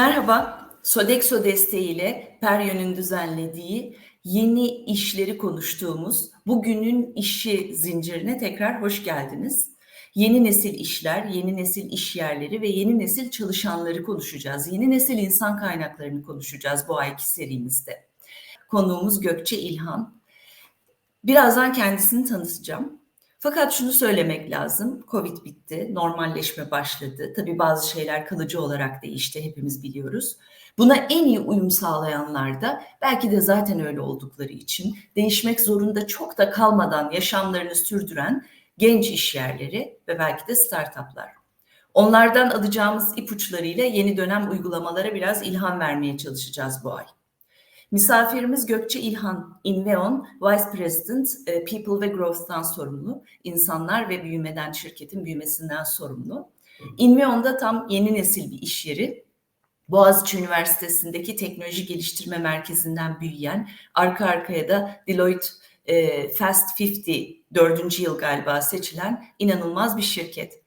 Merhaba, Sodexo desteğiyle Peryon'un düzenlediği yeni işleri konuştuğumuz bugünün işi zincirine tekrar hoş geldiniz. Yeni nesil işler, yeni nesil iş yerleri ve yeni nesil çalışanları konuşacağız. Yeni nesil insan kaynaklarını konuşacağız bu ayki serimizde. Konuğumuz Gökçe İlhan. Birazdan kendisini tanıtacağım. Fakat şunu söylemek lazım. Covid bitti, normalleşme başladı. Tabii bazı şeyler kalıcı olarak değişti, hepimiz biliyoruz. Buna en iyi uyum sağlayanlar da belki de zaten öyle oldukları için değişmek zorunda çok da kalmadan yaşamlarını sürdüren genç işyerleri ve belki de startuplar. Onlardan alacağımız ipuçlarıyla yeni dönem uygulamalara biraz ilham vermeye çalışacağız bu ay. Misafirimiz Gökçe İlhan, Inveon Vice President e, People ve Growth'tan sorumlu. İnsanlar ve büyümeden şirketin büyümesinden sorumlu. Inveon'da tam yeni nesil bir iş yeri. Boğaziçi Üniversitesi'ndeki teknoloji geliştirme merkezinden büyüyen, arka arkaya da Deloitte e, Fast 50 dördüncü yıl galiba seçilen inanılmaz bir şirket.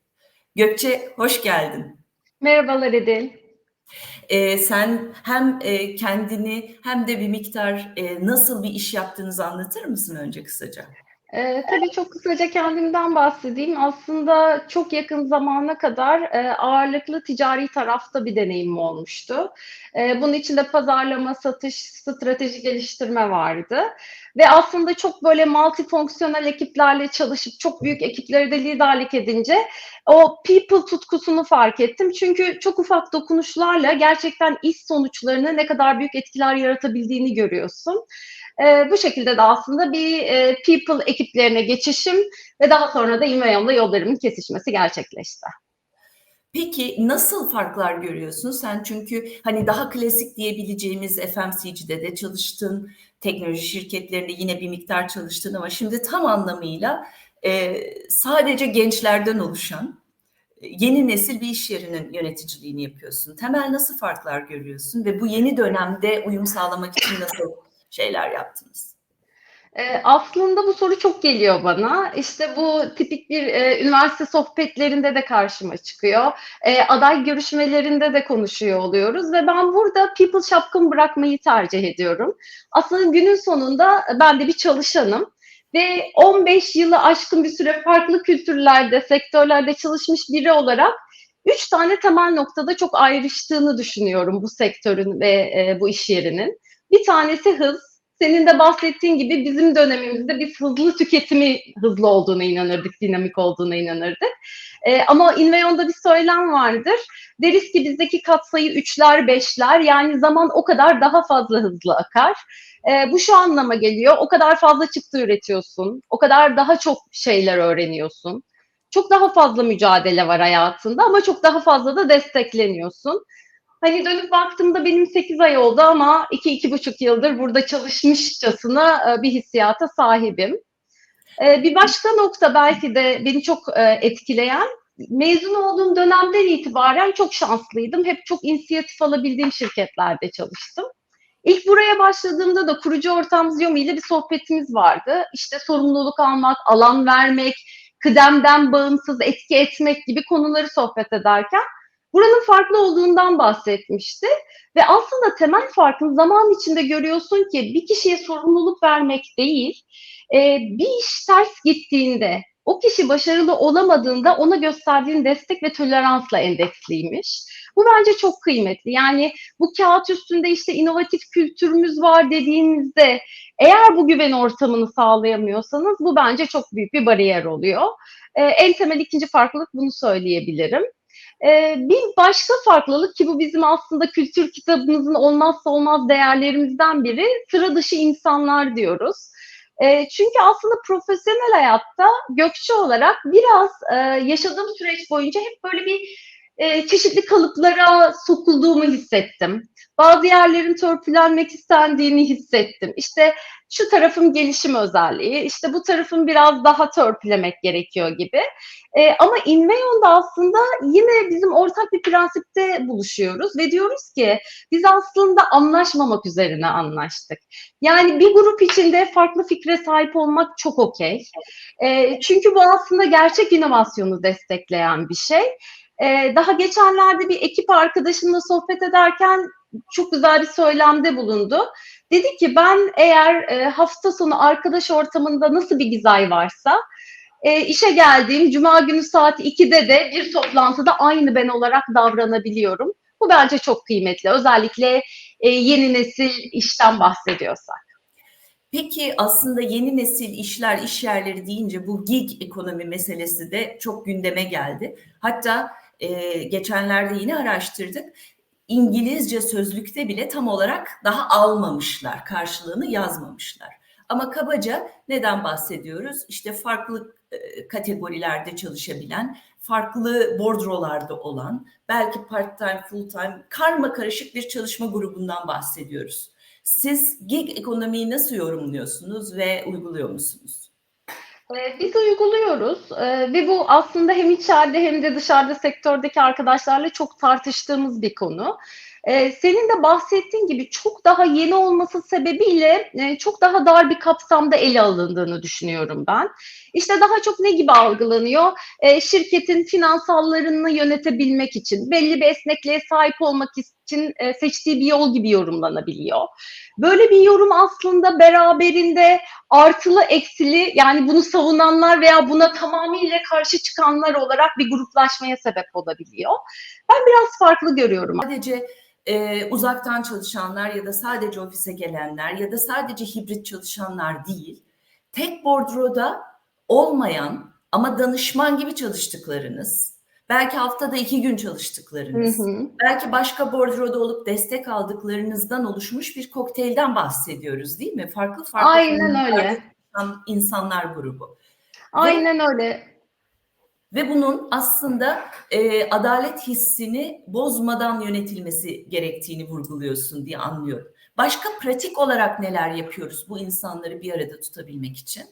Gökçe hoş geldin. Merhabalar Edil. Ee, sen hem e, kendini hem de bir miktar e, nasıl bir iş yaptığınızı anlatır mısın önce kısaca? Ee, tabii çok kısaca kendimden bahsedeyim. Aslında çok yakın zamana kadar e, ağırlıklı ticari tarafta bir deneyimim olmuştu. E, bunun içinde pazarlama, satış, strateji geliştirme vardı. Ve aslında çok böyle multifonksiyonel ekiplerle çalışıp çok büyük ekipleri de liderlik edince o people tutkusunu fark ettim. Çünkü çok ufak dokunuşlarla gerçekten iş sonuçlarını ne kadar büyük etkiler yaratabildiğini görüyorsun. E, bu şekilde de aslında bir e, people ekiplerine geçişim ve daha sonra da İmeyon'la yollarımın kesişmesi gerçekleşti. Peki nasıl farklar görüyorsun sen? Çünkü hani daha klasik diyebileceğimiz FMCG'de de çalıştın, teknoloji şirketlerinde yine bir miktar çalıştın ama şimdi tam anlamıyla e, sadece gençlerden oluşan yeni nesil bir iş yerinin yöneticiliğini yapıyorsun. Temel nasıl farklar görüyorsun ve bu yeni dönemde uyum sağlamak için nasıl şeyler yaptınız? Ee, aslında bu soru çok geliyor bana. İşte bu tipik bir e, üniversite sohbetlerinde de karşıma çıkıyor. E, aday görüşmelerinde de konuşuyor oluyoruz ve ben burada people şapkımı bırakmayı tercih ediyorum. Aslında günün sonunda ben de bir çalışanım ve 15 yılı aşkın bir süre farklı kültürlerde, sektörlerde çalışmış biri olarak üç tane temel noktada çok ayrıştığını düşünüyorum bu sektörün ve e, bu iş yerinin. Bir tanesi hız. Senin de bahsettiğin gibi bizim dönemimizde biz hızlı tüketimi hızlı olduğuna inanırdık, dinamik olduğuna inanırdık. Ee, ama Inveon'da bir söylem vardır. Deriz ki bizdeki katsayı üçler, beşler yani zaman o kadar daha fazla hızlı akar. Ee, bu şu anlama geliyor. O kadar fazla çıktı üretiyorsun. O kadar daha çok şeyler öğreniyorsun. Çok daha fazla mücadele var hayatında ama çok daha fazla da destekleniyorsun. Hani dönüp baktığımda benim 8 ay oldu ama 2-2,5 yıldır burada çalışmışçasına e, bir hissiyata sahibim. E, bir başka nokta belki de beni çok e, etkileyen, mezun olduğum dönemden itibaren çok şanslıydım. Hep çok inisiyatif alabildiğim şirketlerde çalıştım. İlk buraya başladığımda da kurucu ortam Xiaomi ile bir sohbetimiz vardı. İşte sorumluluk almak, alan vermek, kıdemden bağımsız etki etmek gibi konuları sohbet ederken buranın farklı olduğundan bahsetmişti. Ve aslında temel farkın zaman içinde görüyorsun ki bir kişiye sorumluluk vermek değil, e, bir iş ters gittiğinde, o kişi başarılı olamadığında ona gösterdiğin destek ve toleransla endeksliymiş. Bu bence çok kıymetli. Yani bu kağıt üstünde işte inovatif kültürümüz var dediğinizde eğer bu güven ortamını sağlayamıyorsanız bu bence çok büyük bir bariyer oluyor. Ee, en temel ikinci farklılık bunu söyleyebilirim. Ee, bir başka farklılık ki bu bizim aslında kültür kitabımızın olmazsa olmaz değerlerimizden biri sıra dışı insanlar diyoruz. E, çünkü aslında profesyonel hayatta gökçe olarak biraz e, yaşadığım süreç boyunca hep böyle bir e, çeşitli kalıplara sokulduğumu hissettim. Bazı yerlerin törpülenmek istendiğini hissettim. İşte şu tarafım gelişim özelliği, işte bu tarafın biraz daha törpülemek gerekiyor gibi. E, ama Inveon'da aslında yine bizim ortak bir prensipte buluşuyoruz ve diyoruz ki biz aslında anlaşmamak üzerine anlaştık. Yani bir grup içinde farklı fikre sahip olmak çok okey. E, çünkü bu aslında gerçek inovasyonu destekleyen bir şey. E, daha geçenlerde bir ekip arkadaşımla sohbet ederken çok güzel bir söylemde bulundu. Dedi ki ben eğer e, hafta sonu arkadaş ortamında nasıl bir gizay varsa e, işe geldiğim cuma günü saat 2'de de bir toplantıda aynı ben olarak davranabiliyorum. Bu bence çok kıymetli. Özellikle e, yeni nesil işten bahsediyorsak. Peki aslında yeni nesil işler, iş yerleri deyince bu gig ekonomi meselesi de çok gündeme geldi. Hatta e, geçenlerde yine araştırdık. İngilizce sözlükte bile tam olarak daha almamışlar, karşılığını yazmamışlar. Ama kabaca neden bahsediyoruz? İşte farklı e, kategorilerde çalışabilen, farklı bordrolarda olan, belki part time, full time, karma karışık bir çalışma grubundan bahsediyoruz. Siz gig ekonomiyi nasıl yorumluyorsunuz ve uyguluyor musunuz? Biz uyguluyoruz ve bu aslında hem içeride hem de dışarıda sektördeki arkadaşlarla çok tartıştığımız bir konu. Senin de bahsettiğin gibi çok daha yeni olması sebebiyle çok daha dar bir kapsamda ele alındığını düşünüyorum ben. İşte daha çok ne gibi algılanıyor? Şirketin finansallarını yönetebilmek için, belli bir esnekliğe sahip olmak için seçtiği bir yol gibi yorumlanabiliyor. Böyle bir yorum aslında beraberinde artılı eksili yani bunu savunanlar veya buna tamamıyla karşı çıkanlar olarak bir gruplaşmaya sebep olabiliyor. Ben biraz farklı görüyorum. Sadece e, uzaktan çalışanlar ya da sadece ofise gelenler ya da sadece hibrit çalışanlar değil, tek bordroda olmayan ama danışman gibi çalıştıklarınız, belki haftada iki gün çalıştıklarınız, hı hı. belki başka bordroda olup destek aldıklarınızdan oluşmuş bir kokteylden bahsediyoruz değil mi? Farklı farklı Aynen öyle. insanlar grubu. Aynen Ve, öyle. Ve bunun aslında e, adalet hissini bozmadan yönetilmesi gerektiğini vurguluyorsun diye anlıyorum. Başka pratik olarak neler yapıyoruz bu insanları bir arada tutabilmek için?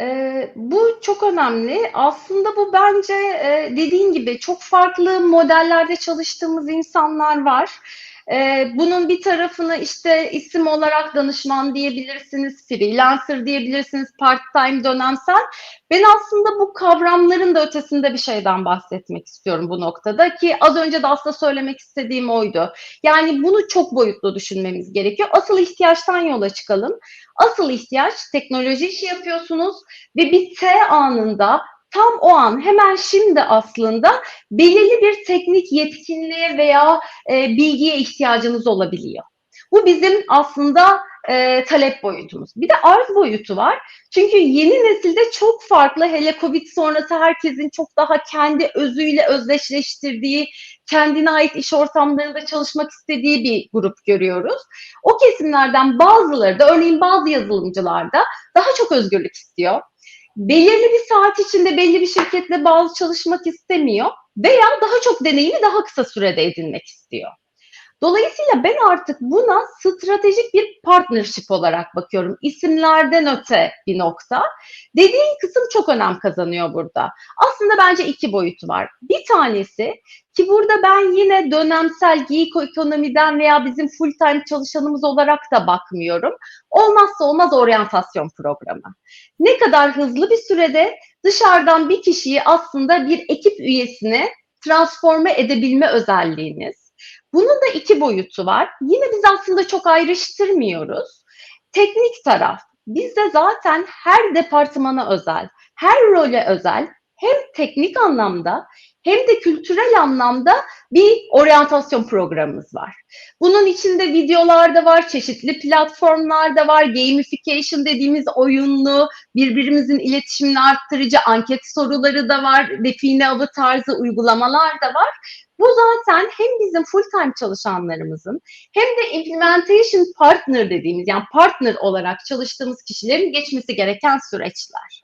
Ee, bu çok önemli. Aslında bu bence e, dediğin gibi çok farklı modellerde çalıştığımız insanlar var. Ee, bunun bir tarafını işte isim olarak danışman diyebilirsiniz, freelancer diyebilirsiniz, part-time dönemsel. Ben aslında bu kavramların da ötesinde bir şeyden bahsetmek istiyorum bu noktada ki az önce de aslında söylemek istediğim oydu. Yani bunu çok boyutlu düşünmemiz gerekiyor. Asıl ihtiyaçtan yola çıkalım. Asıl ihtiyaç teknoloji işi yapıyorsunuz ve bir T anında tam o an hemen şimdi aslında belirli bir teknik yetkinliğe veya e, bilgiye ihtiyacınız olabiliyor. Bu bizim aslında e, talep boyutumuz. Bir de arz boyutu var. Çünkü yeni nesilde çok farklı hele Covid sonrası herkesin çok daha kendi özüyle özdeşleştirdiği, kendine ait iş ortamlarında çalışmak istediği bir grup görüyoruz. O kesimlerden bazıları da örneğin bazı yazılımcılar da daha çok özgürlük istiyor belirli bir saat içinde belli bir şirketle bağlı çalışmak istemiyor veya daha çok deneyimi daha kısa sürede edinmek istiyor. Dolayısıyla ben artık buna stratejik bir partnership olarak bakıyorum. İsimlerden öte bir nokta. Dediğin kısım çok önem kazanıyor burada. Aslında bence iki boyutu var. Bir tanesi ki burada ben yine dönemsel giyik ekonomiden veya bizim full time çalışanımız olarak da bakmıyorum. Olmazsa olmaz oryantasyon programı. Ne kadar hızlı bir sürede dışarıdan bir kişiyi aslında bir ekip üyesine transforme edebilme özelliğiniz bunun da iki boyutu var. Yine biz aslında çok ayrıştırmıyoruz. Teknik taraf. Bizde zaten her departmana özel, her role özel hem teknik anlamda hem de kültürel anlamda bir oryantasyon programımız var. Bunun içinde videolar da var, çeşitli platformlar da var, gamification dediğimiz oyunlu, birbirimizin iletişimini arttırıcı anket soruları da var, define avı tarzı uygulamalar da var. Bu zaten hem bizim full time çalışanlarımızın hem de implementation partner dediğimiz yani partner olarak çalıştığımız kişilerin geçmesi gereken süreçler.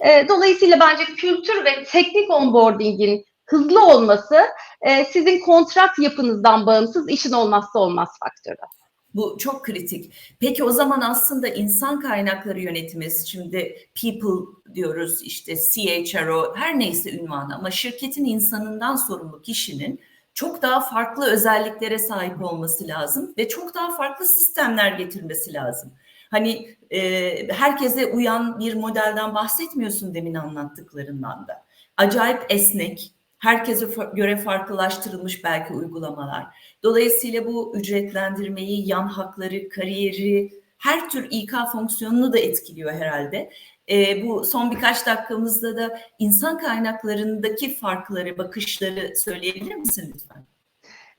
E, dolayısıyla bence kültür ve teknik onboarding'in hızlı olması e, sizin kontrat yapınızdan bağımsız işin olmazsa olmaz faktörü. Bu çok kritik. Peki o zaman aslında insan kaynakları yönetimi, şimdi people diyoruz işte CHRO her neyse ünvanı ama şirketin insanından sorumlu kişinin çok daha farklı özelliklere sahip olması lazım ve çok daha farklı sistemler getirmesi lazım. Hani e, herkese uyan bir modelden bahsetmiyorsun demin anlattıklarından da. Acayip esnek, Herkese göre farklılaştırılmış belki uygulamalar. Dolayısıyla bu ücretlendirmeyi, yan hakları, kariyeri, her tür İK fonksiyonunu da etkiliyor herhalde. Ee, bu son birkaç dakikamızda da insan kaynaklarındaki farkları, bakışları söyleyebilir misin lütfen?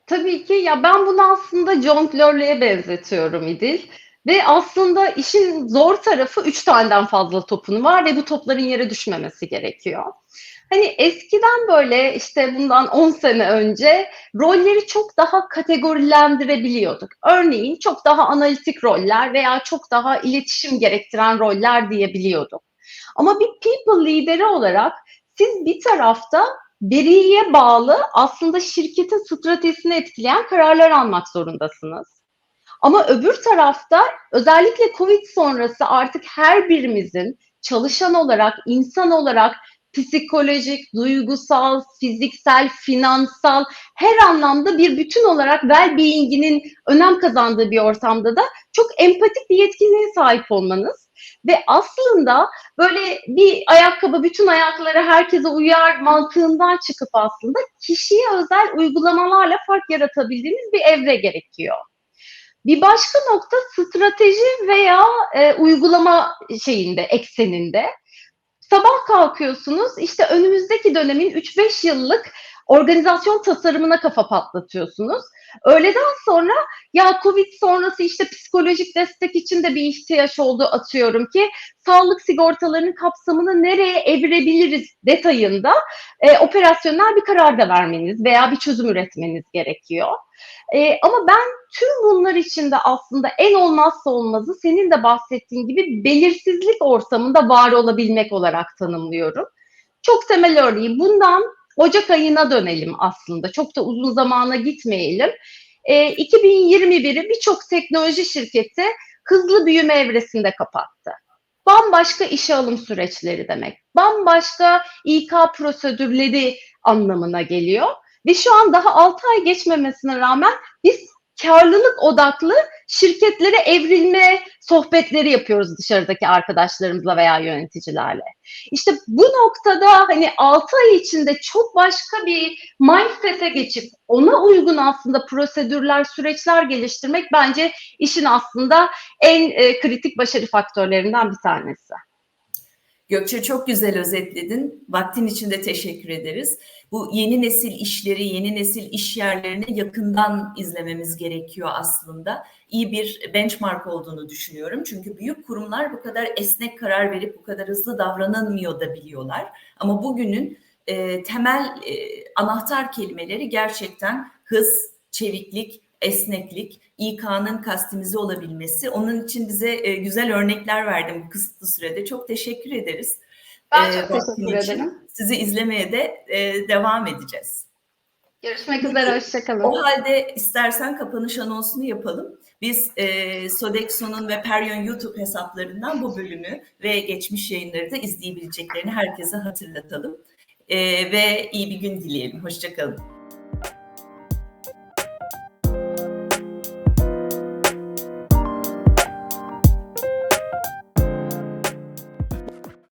Tabii ki ya ben bunu aslında jonglörlüğe benzetiyorum İdil. Ve aslında işin zor tarafı üç taneden fazla topun var ve bu topların yere düşmemesi gerekiyor. Hani eskiden böyle işte bundan 10 sene önce rolleri çok daha kategorilendirebiliyorduk. Örneğin çok daha analitik roller veya çok daha iletişim gerektiren roller diyebiliyorduk. Ama bir people lideri olarak siz bir tarafta veriye bağlı aslında şirketin stratejisini etkileyen kararlar almak zorundasınız. Ama öbür tarafta özellikle Covid sonrası artık her birimizin çalışan olarak, insan olarak psikolojik, duygusal, fiziksel, finansal her anlamda bir bütün olarak well-being'inin önem kazandığı bir ortamda da çok empatik bir yetkinliğe sahip olmanız ve aslında böyle bir ayakkabı bütün ayaklara herkese uyar mantığından çıkıp aslında kişiye özel uygulamalarla fark yaratabildiğimiz bir evre gerekiyor. Bir başka nokta strateji veya e, uygulama şeyinde, ekseninde. Sabah kalkıyorsunuz, işte önümüzdeki dönemin 3-5 yıllık organizasyon tasarımına kafa patlatıyorsunuz. Öğleden sonra ya Covid sonrası işte psikolojik destek için de bir ihtiyaç oldu atıyorum ki sağlık sigortalarının kapsamını nereye evirebiliriz detayında e, operasyonel bir karar da vermeniz veya bir çözüm üretmeniz gerekiyor. E, ama ben tüm bunlar içinde aslında en olmazsa olmazı senin de bahsettiğin gibi belirsizlik ortamında var olabilmek olarak tanımlıyorum. Çok temel örneği bundan Ocak ayına dönelim aslında. Çok da uzun zamana gitmeyelim. E, 2021'i birçok teknoloji şirketi hızlı büyüme evresinde kapattı. Bambaşka işe alım süreçleri demek. Bambaşka İK prosedürleri anlamına geliyor. Ve şu an daha 6 ay geçmemesine rağmen biz karlılık odaklı şirketlere evrilme sohbetleri yapıyoruz dışarıdaki arkadaşlarımızla veya yöneticilerle. İşte bu noktada hani 6 ay içinde çok başka bir mindset'e geçip ona uygun aslında prosedürler, süreçler geliştirmek bence işin aslında en e, kritik başarı faktörlerinden bir tanesi. Gökçe çok güzel özetledin. Vaktin için de teşekkür ederiz. Bu yeni nesil işleri, yeni nesil iş yerlerini yakından izlememiz gerekiyor aslında. İyi bir benchmark olduğunu düşünüyorum. Çünkü büyük kurumlar bu kadar esnek karar verip bu kadar hızlı davranamıyor da biliyorlar. Ama bugünün e, temel e, anahtar kelimeleri gerçekten hız, çeviklik, esneklik, İK'nın kastimize olabilmesi. Onun için bize e, güzel örnekler verdin bu kısıtlı sürede. Çok teşekkür ederiz. Ben Ee, çok vaktin teşekkür için. Sizi izlemeye de e, devam edeceğiz. Görüşmek üzere, hoşçakalın. O halde istersen kapanış anonsunu yapalım. Biz e, Sodexo'nun ve Peryon YouTube hesaplarından bu bölümü ve geçmiş yayınları da izleyebileceklerini herkese hatırlatalım. E, ve iyi bir gün dileyelim. Hoşçakalın.